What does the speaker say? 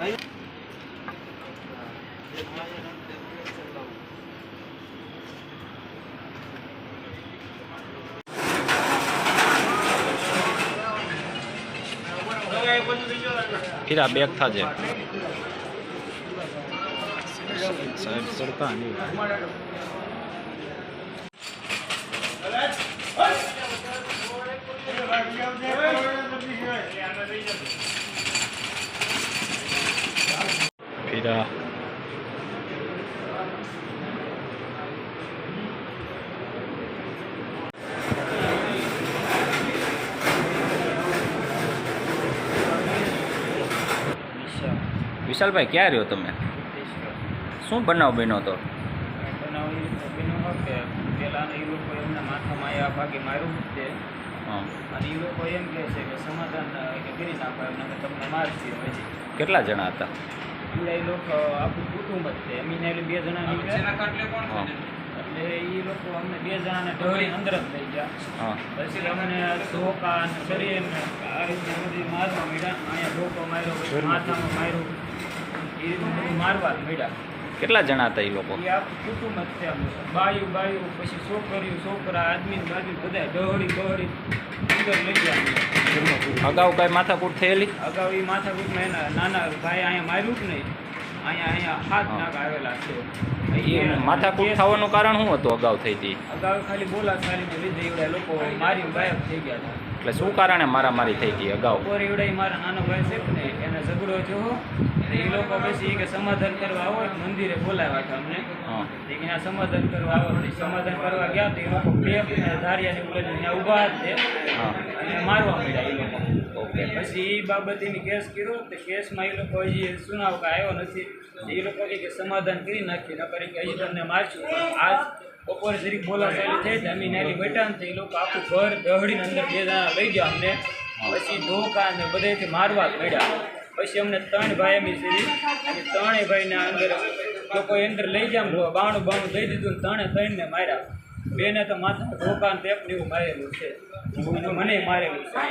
Đấy. હીરા bag થાજે સાહેબ સરતા નહીં હીરા વિશાલભાઈ ક્યાં રહ્યો તમે શું બનાવ બન્યો તો પેલા એ લોકો એમના માથામાં આ ભાગે માર્યું જ છે હા અને એ લોકો એમ કહે છે કે સમાધાન અ, કે ક્યાં રહ્યો તમે? શું તમને મારશે હજી કેટલા જણા હતા? એટલે એ લોકો આખું કુટુંબ જ છે એટલે બે જણા નીકળ્યા. હા. એટલે એ લોકો અમને બે જણાને ઢોળી અંદર જ લઈ ગયા. હા. પછી અમને ધોકા અને શરીર આ રીતે બધી મારવા માંડ્યા અહીંયા ધોકો માર્યો માથામાં માર્યું. એ મારવા મળ્યા. કેટલા જણા હતા એ લોકો? બાયું બાયું પછી છોકરીઓ છોકરા આદમી ને બધા લઈ ગયા અગાઉ કઈ માથાકૂટ થયેલી? અગાઉ એ માથાકૂટમાં એના નાના ભાઈ અહીંયા માર્યું જ નહીં? અહીંયા અહીંયા હાથ નાક આવેલા છે. એ માથાકૂટ થવાનું કારણ શું હતું અગાઉ થઈ હતી અગાઉ ખાલી બોલા ખાલી લીધે એવડા લોકો મારી ગાયબ થઈ ગયા હતા. એટલે શું કારણે મારામારી થઈ હતી અગાઉ? એવડા મારા નાનો ભાઈ છે ને એને ઝઘડો જોવો એ લોકો પછી કે સમાધાન કરવા આવો મંદિરે બોલાવ્યા હતા અમને. કે આ સમાધાન કરવા આવો. સમાધાન કરવા ગયા તો એ લોકો ને ધારિયાની ઉપર ત્યાં ઊભા છે. અને મારવા મળ્યા એ લોકો. ઓકે. પછી એ બાબતેની કેસ કર્યો. તો કેસમાં એ લોકો હજી સુનાવ આવ્યો નથી. એ લોકો કે સમાધાન કરી નાખીએ ન કરી કે હજી તમને મારશું. આજ બપોરે જરીક બોલાચાલી થઈ અમે નાની બેઠા ને એ લોકો આખું ઘર દહડીને અંદર બે જણા લઈ ગયા અમને. પછી ધોકા ને બધેથી મારવા મળ્યા. પછી અમને ત્રણ ભાઈ એમની સીધી અને ત્રણેય ભાઈના અંદર લોકો અંદર લઈ ગયા બાણું બાણું દઈ દીધું ત્રણે ત્રણને માર્યા. બેને તો માથા ધોકા ને ટેપ ને એવું મારેલું છે. મને મારેલું છે